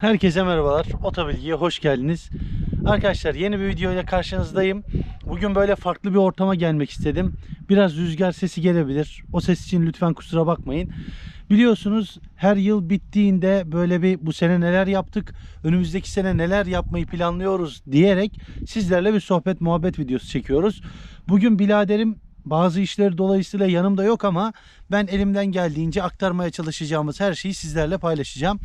Herkese merhabalar. Otobilgi'ye hoş geldiniz. Arkadaşlar yeni bir video karşınızdayım. Bugün böyle farklı bir ortama gelmek istedim. Biraz rüzgar sesi gelebilir. O ses için lütfen kusura bakmayın. Biliyorsunuz her yıl bittiğinde böyle bir bu sene neler yaptık, önümüzdeki sene neler yapmayı planlıyoruz diyerek sizlerle bir sohbet muhabbet videosu çekiyoruz. Bugün biraderim bazı işleri dolayısıyla yanımda yok ama ben elimden geldiğince aktarmaya çalışacağımız her şeyi sizlerle paylaşacağım.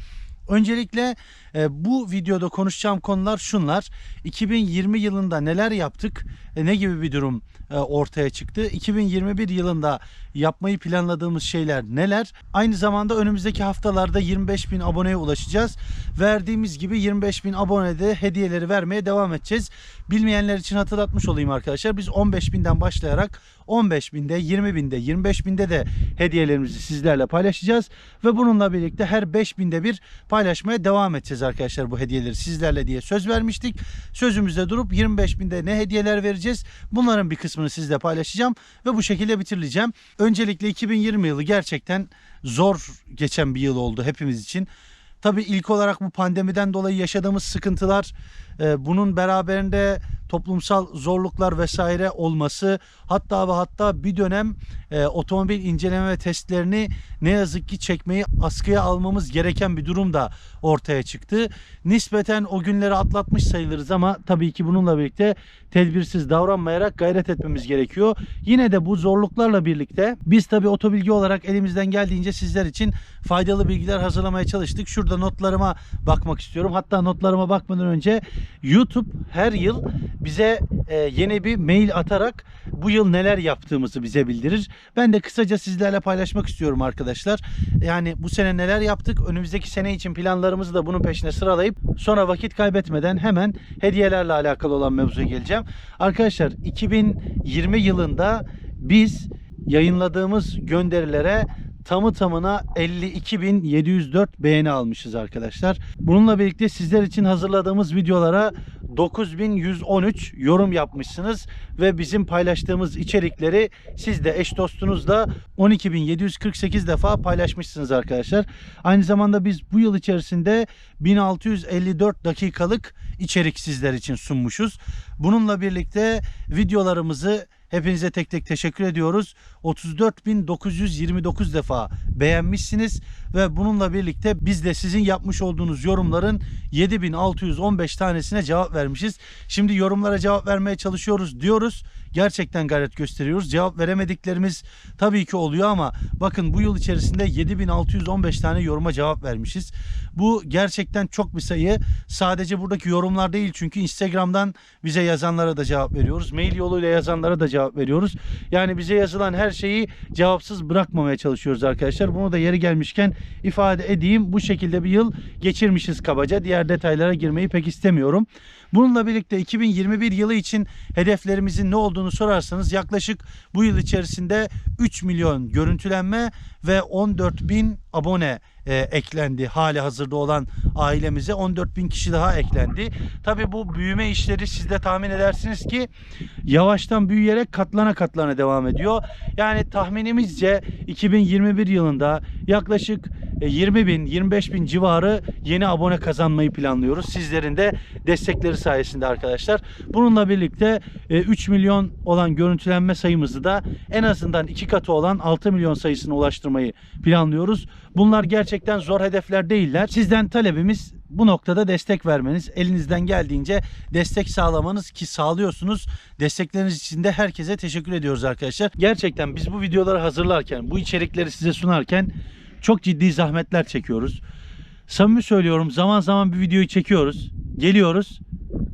Öncelikle e, bu videoda konuşacağım konular şunlar. 2020 yılında neler yaptık? E, ne gibi bir durum ortaya çıktı? 2021 yılında yapmayı planladığımız şeyler neler? Aynı zamanda önümüzdeki haftalarda 25 bin aboneye ulaşacağız. Verdiğimiz gibi 25 bin abonede hediyeleri vermeye devam edeceğiz. Bilmeyenler için hatırlatmış olayım arkadaşlar. Biz 15 binden başlayarak 15 binde, 20 binde, 25 binde de hediyelerimizi sizlerle paylaşacağız. Ve bununla birlikte her 5 binde bir paylaşmaya devam edeceğiz arkadaşlar bu hediyeleri sizlerle diye söz vermiştik. Sözümüzde durup 25 binde ne hediyeler vereceğiz? Bunların bir kısmını sizle paylaşacağım ve bu şekilde bitireceğim. Öncelikle 2020 yılı gerçekten zor geçen bir yıl oldu hepimiz için. Tabii ilk olarak bu pandemiden dolayı yaşadığımız sıkıntılar, e, bunun beraberinde toplumsal zorluklar vesaire olması, hatta ve hatta bir dönem e, otomobil inceleme ve testlerini ne yazık ki çekmeyi askıya almamız gereken bir durum da ortaya çıktı. Nispeten o günleri atlatmış sayılırız ama tabii ki bununla birlikte tedbirsiz davranmayarak gayret etmemiz gerekiyor. Yine de bu zorluklarla birlikte biz tabii otobilgi olarak elimizden geldiğince sizler için faydalı bilgiler hazırlamaya çalıştık. Şurada notlarıma bakmak istiyorum. Hatta notlarıma bakmadan önce YouTube her yıl bize e, yeni bir mail atarak bu yıl neler yaptığımızı bize bildirir. Ben de kısaca sizlerle paylaşmak istiyorum arkadaşlar. Yani bu sene neler yaptık? Önümüzdeki sene için planlarımızı da bunun peşine sıralayıp sonra vakit kaybetmeden hemen hediyelerle alakalı olan mevzuya geleceğim. Arkadaşlar 2020 yılında biz yayınladığımız gönderilere tamı tamına 52.704 beğeni almışız arkadaşlar. Bununla birlikte sizler için hazırladığımız videolara 9113 yorum yapmışsınız ve bizim paylaştığımız içerikleri siz de eş dostunuzla 12748 defa paylaşmışsınız arkadaşlar. Aynı zamanda biz bu yıl içerisinde 1654 dakikalık içerik sizler için sunmuşuz. Bununla birlikte videolarımızı Hepinize tek tek teşekkür ediyoruz. 34.929 defa beğenmişsiniz ve bununla birlikte biz de sizin yapmış olduğunuz yorumların 7615 tanesine cevap vermişiz. Şimdi yorumlara cevap vermeye çalışıyoruz diyoruz. Gerçekten gayret gösteriyoruz. Cevap veremediklerimiz tabii ki oluyor ama bakın bu yıl içerisinde 7615 tane yoruma cevap vermişiz. Bu gerçekten çok bir sayı. Sadece buradaki yorumlar değil çünkü Instagram'dan bize yazanlara da cevap veriyoruz. Mail yoluyla yazanlara da cevap veriyoruz. Yani bize yazılan her şeyi cevapsız bırakmamaya çalışıyoruz arkadaşlar. Bunu da yeri gelmişken ifade edeyim. Bu şekilde bir yıl geçirmişiz kabaca. Diğer detaylara girmeyi pek istemiyorum. Bununla birlikte 2021 yılı için hedeflerimizin ne olduğunu sorarsanız yaklaşık bu yıl içerisinde 3 milyon görüntülenme ve 14 bin abone e, eklendi. Hali hazırda olan ailemize 14 bin kişi daha eklendi. Tabi bu büyüme işleri siz de tahmin edersiniz ki yavaştan büyüyerek katlana katlana devam ediyor. Yani tahminimizce 2021 yılında yaklaşık 20 bin 25 bin civarı yeni abone kazanmayı planlıyoruz. Sizlerin de destekleri sayesinde arkadaşlar. Bununla birlikte 3 milyon olan görüntülenme sayımızı da en azından iki katı olan 6 milyon sayısına ulaştırmayı planlıyoruz. Bunlar gerçekten zor hedefler değiller. Sizden talebimiz bu noktada destek vermeniz, elinizden geldiğince destek sağlamanız ki sağlıyorsunuz. Destekleriniz için de herkese teşekkür ediyoruz arkadaşlar. Gerçekten biz bu videoları hazırlarken, bu içerikleri size sunarken çok ciddi zahmetler çekiyoruz. Samimi söylüyorum zaman zaman bir videoyu çekiyoruz. Geliyoruz.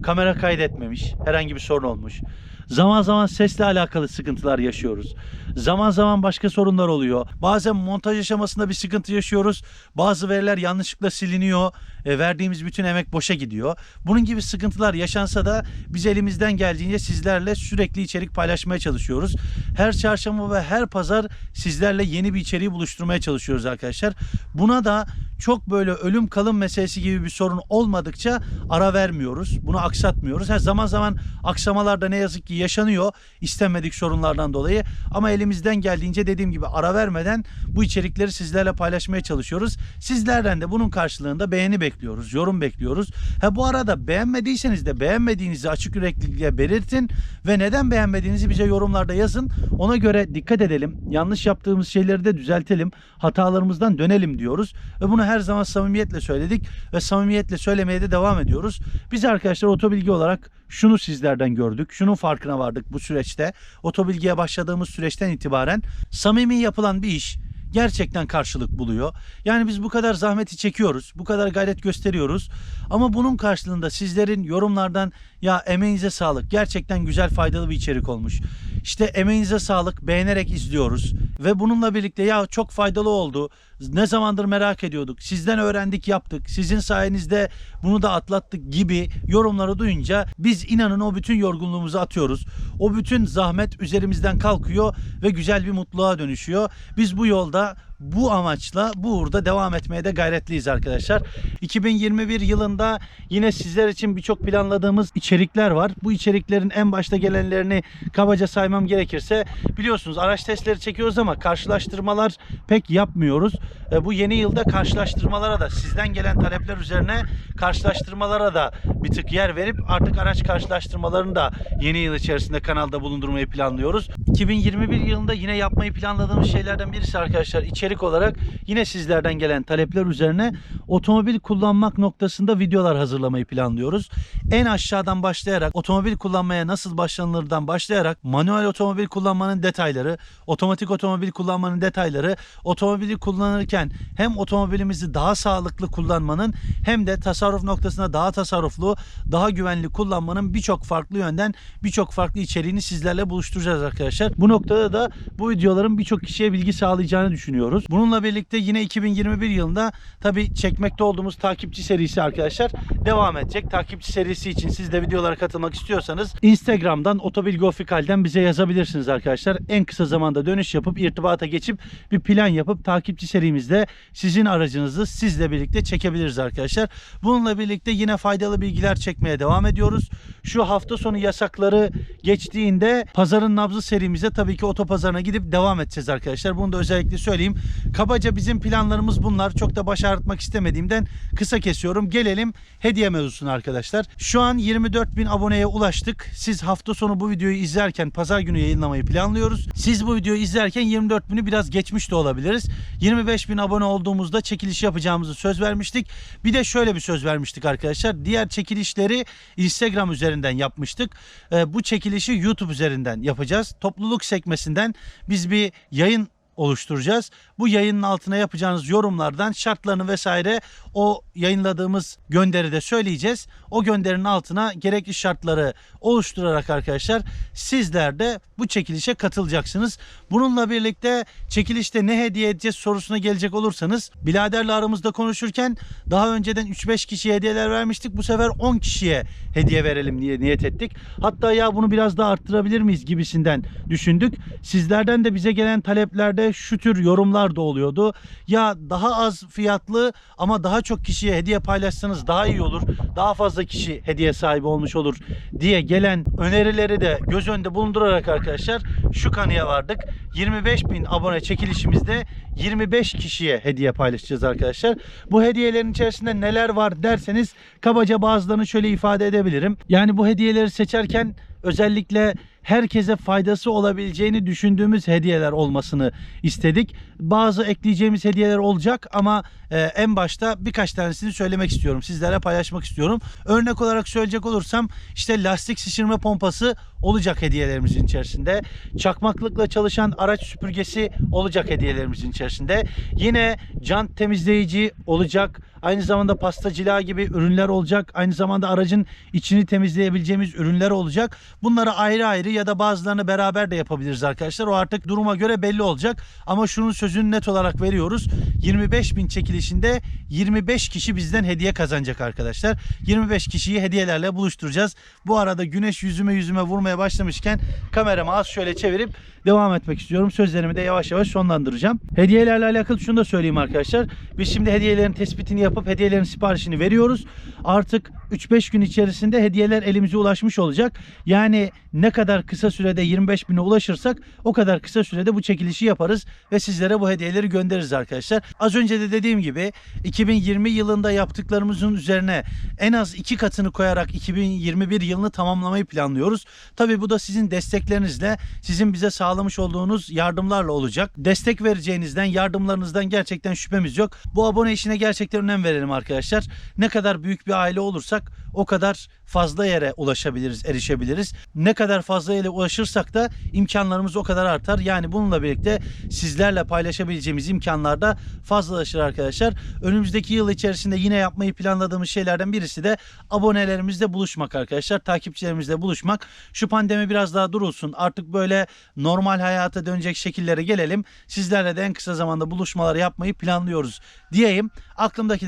Kamera kaydetmemiş. Herhangi bir sorun olmuş. Zaman zaman sesle alakalı sıkıntılar yaşıyoruz. Zaman zaman başka sorunlar oluyor. Bazen montaj aşamasında bir sıkıntı yaşıyoruz. Bazı veriler yanlışlıkla siliniyor. E, verdiğimiz bütün emek boşa gidiyor. Bunun gibi sıkıntılar yaşansa da biz elimizden geldiğince sizlerle sürekli içerik paylaşmaya çalışıyoruz. Her çarşamba ve her pazar sizlerle yeni bir içeriği buluşturmaya çalışıyoruz arkadaşlar. Buna da çok böyle ölüm kalım meselesi gibi bir sorun olmadıkça ara vermiyoruz. Bunu aksatmıyoruz. Her zaman zaman aksamalar da ne yazık ki yaşanıyor istenmedik sorunlardan dolayı. Ama elimizden geldiğince dediğim gibi ara vermeden bu içerikleri sizlerle paylaşmaya çalışıyoruz. Sizlerden de bunun karşılığında beğeni bekliyoruz, yorum bekliyoruz. Ha bu arada beğenmediyseniz de beğenmediğinizi açık yüreklilikle belirtin ve neden beğenmediğinizi bize yorumlarda yazın. Ona göre dikkat edelim. Yanlış yaptığımız şeyleri de düzeltelim. Hatalarımızdan dönelim diyoruz. Ve bunu her zaman samimiyetle söyledik ve samimiyetle söylemeye de devam ediyoruz. Biz arkadaşlar otobilgi olarak şunu sizlerden gördük. Şunun farkına vardık bu süreçte. Otobilgiye başladığımız süreçten itibaren samimi yapılan bir iş gerçekten karşılık buluyor. Yani biz bu kadar zahmeti çekiyoruz, bu kadar gayret gösteriyoruz. Ama bunun karşılığında sizlerin yorumlardan ya emeğinize sağlık, gerçekten güzel faydalı bir içerik olmuş. İşte emeğinize sağlık, beğenerek izliyoruz. Ve bununla birlikte ya çok faydalı oldu, ne zamandır merak ediyorduk, sizden öğrendik yaptık, sizin sayenizde bunu da atlattık gibi yorumları duyunca biz inanın o bütün yorgunluğumuzu atıyoruz. O bütün zahmet üzerimizden kalkıyor ve güzel bir mutluluğa dönüşüyor. Biz bu yolda that bu amaçla bu uğurda devam etmeye de gayretliyiz arkadaşlar. 2021 yılında yine sizler için birçok planladığımız içerikler var. Bu içeriklerin en başta gelenlerini kabaca saymam gerekirse biliyorsunuz araç testleri çekiyoruz ama karşılaştırmalar pek yapmıyoruz. E, Bu yeni yılda karşılaştırmalara da sizden gelen talepler üzerine karşılaştırmalara da bir tık yer verip artık araç karşılaştırmalarını da yeni yıl içerisinde kanalda bulundurmayı planlıyoruz. 2021 yılında yine yapmayı planladığımız şeylerden birisi arkadaşlar içerik olarak yine sizlerden gelen talepler üzerine otomobil kullanmak noktasında videolar hazırlamayı planlıyoruz. En aşağıdan başlayarak otomobil kullanmaya nasıl başlanılırdan başlayarak manuel otomobil kullanmanın detayları, otomatik otomobil kullanmanın detayları, otomobili kullanırken hem otomobilimizi daha sağlıklı kullanmanın hem de tasarruf noktasında daha tasarruflu, daha güvenli kullanmanın birçok farklı yönden birçok farklı içeriğini sizlerle buluşturacağız arkadaşlar. Bu noktada da bu videoların birçok kişiye bilgi sağlayacağını düşünüyoruz. Bununla birlikte yine 2021 yılında tabi çekmekte olduğumuz takipçi serisi arkadaşlar devam edecek. Takipçi serisi için siz de videolara katılmak istiyorsanız Instagram'dan Otobilgi Ofikal'den bize yazabilirsiniz arkadaşlar. En kısa zamanda dönüş yapıp irtibata geçip bir plan yapıp takipçi serimizde sizin aracınızı sizle birlikte çekebiliriz arkadaşlar. Bununla birlikte yine faydalı bilgiler çekmeye devam ediyoruz. Şu hafta sonu yasakları geçtiğinde pazarın nabzı serimize tabii ki otopazarına gidip devam edeceğiz arkadaşlar. Bunu da özellikle söyleyeyim. Kabaca bizim planlarımız bunlar. Çok da baş ağrıtmak istemediğimden kısa kesiyorum. Gelelim hediye mevzusuna arkadaşlar. Şu an 24 bin aboneye ulaştık. Siz hafta sonu bu videoyu izlerken pazar günü yayınlamayı planlıyoruz. Siz bu videoyu izlerken 24 bini biraz geçmiş de olabiliriz. 25 bin abone olduğumuzda çekiliş yapacağımızı söz vermiştik. Bir de şöyle bir söz vermiştik arkadaşlar. Diğer çekilişleri Instagram üzerinden yapmıştık. Ee, bu çekilişi YouTube üzerinden yapacağız. Topluluk sekmesinden biz bir yayın oluşturacağız. Bu yayının altına yapacağınız yorumlardan şartlarını vesaire o yayınladığımız gönderide söyleyeceğiz. O gönderinin altına gerekli şartları oluşturarak arkadaşlar sizler de bu çekilişe katılacaksınız. Bununla birlikte çekilişte ne hediye edeceğiz sorusuna gelecek olursanız biraderle aramızda konuşurken daha önceden 3-5 kişiye hediyeler vermiştik. Bu sefer 10 kişiye hediye verelim diye niyet ettik. Hatta ya bunu biraz daha arttırabilir miyiz gibisinden düşündük. Sizlerden de bize gelen taleplerde şu tür yorumlar da oluyordu. Ya daha az fiyatlı ama daha çok kişiye hediye paylaşsanız daha iyi olur. Daha fazla kişi hediye sahibi olmuş olur diye gelen önerileri de göz önünde bulundurarak arkadaşlar şu kanıya vardık. 25 bin abone çekilişimizde 25 kişiye hediye paylaşacağız arkadaşlar. Bu hediyelerin içerisinde neler var derseniz kabaca bazılarını şöyle ifade edebilirim. Yani bu hediyeleri seçerken özellikle herkese faydası olabileceğini düşündüğümüz hediyeler olmasını istedik. Bazı ekleyeceğimiz hediyeler olacak ama e, en başta birkaç tanesini söylemek istiyorum. Sizlere paylaşmak istiyorum. Örnek olarak söyleyecek olursam işte lastik şişirme pompası olacak hediyelerimizin içerisinde. Çakmaklıkla çalışan araç süpürgesi olacak hediyelerimizin içerisinde. Yine jant temizleyici olacak. Aynı zamanda pasta cila gibi ürünler olacak. Aynı zamanda aracın içini temizleyebileceğimiz ürünler olacak. Bunları ayrı ayrı ya da bazılarını beraber de yapabiliriz arkadaşlar. O artık duruma göre belli olacak. Ama şunun sözünü net olarak veriyoruz. 25 bin çekilişinde 25 kişi bizden hediye kazanacak arkadaşlar. 25 kişiyi hediyelerle buluşturacağız. Bu arada güneş yüzüme yüzüme vurmaya başlamışken kameramı az şöyle çevirip devam etmek istiyorum. Sözlerimi de yavaş yavaş sonlandıracağım. Hediyelerle alakalı şunu da söyleyeyim arkadaşlar. Biz şimdi hediyelerin tespitini yapıp hediyelerin siparişini veriyoruz. Artık 3-5 gün içerisinde hediyeler elimize ulaşmış olacak. Yani ne kadar kısa sürede 25 bine ulaşırsak o kadar kısa sürede bu çekilişi yaparız ve sizlere bu hediyeleri göndeririz arkadaşlar. Az önce de dediğim gibi 2020 yılında yaptıklarımızın üzerine en az iki katını koyarak 2021 yılını tamamlamayı planlıyoruz. Tabii bu da sizin desteklerinizle, sizin bize sağlamış olduğunuz yardımlarla olacak. Destek vereceğinizden, yardımlarınızdan gerçekten şüphemiz yok. Bu abone işine gerçekten önem verelim arkadaşlar. Ne kadar büyük bir aile olursak o kadar fazla yere ulaşabiliriz, erişebiliriz. Ne kadar fazla yere ulaşırsak da imkanlarımız o kadar artar. Yani bununla birlikte sizlerle paylaşabileceğimiz imkanlar da fazlalaşır arkadaşlar. Önümüzdeki yıl içerisinde yine yapmayı planladığımız şeylerden birisi de abonelerimizle buluşmak arkadaşlar. Takipçilerimizle buluşmak. Şu pandemi biraz daha durulsun. Artık böyle normal hayata dönecek şekillere gelelim. Sizlerle de en kısa zamanda buluşmalar yapmayı planlıyoruz diyeyim.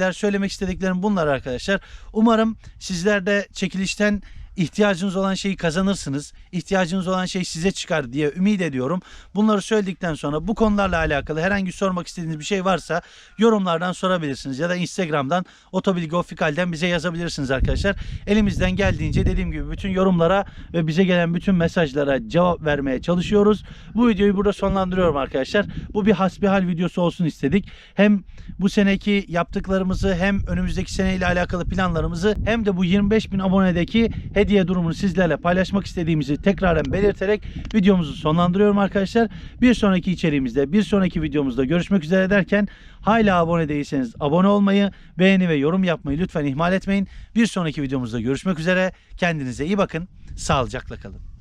Aklımdakiler söylemek istediklerim bunlar arkadaşlar. Umarım sizler de çekilişten ihtiyacınız olan şeyi kazanırsınız. İhtiyacınız olan şey size çıkar diye ümit ediyorum. Bunları söyledikten sonra bu konularla alakalı herhangi sormak istediğiniz bir şey varsa yorumlardan sorabilirsiniz ya da Instagram'dan Otobilgi Ofikal'den bize yazabilirsiniz arkadaşlar. Elimizden geldiğince dediğim gibi bütün yorumlara ve bize gelen bütün mesajlara cevap vermeye çalışıyoruz. Bu videoyu burada sonlandırıyorum arkadaşlar. Bu bir hasbihal videosu olsun istedik. Hem bu seneki yaptıklarımızı hem önümüzdeki seneyle alakalı planlarımızı hem de bu 25 bin abonedeki hediye durumunu sizlerle paylaşmak istediğimizi tekraren belirterek videomuzu sonlandırıyorum arkadaşlar. Bir sonraki içeriğimizde, bir sonraki videomuzda görüşmek üzere derken hala abone değilseniz abone olmayı, beğeni ve yorum yapmayı lütfen ihmal etmeyin. Bir sonraki videomuzda görüşmek üzere. Kendinize iyi bakın. Sağlıcakla kalın.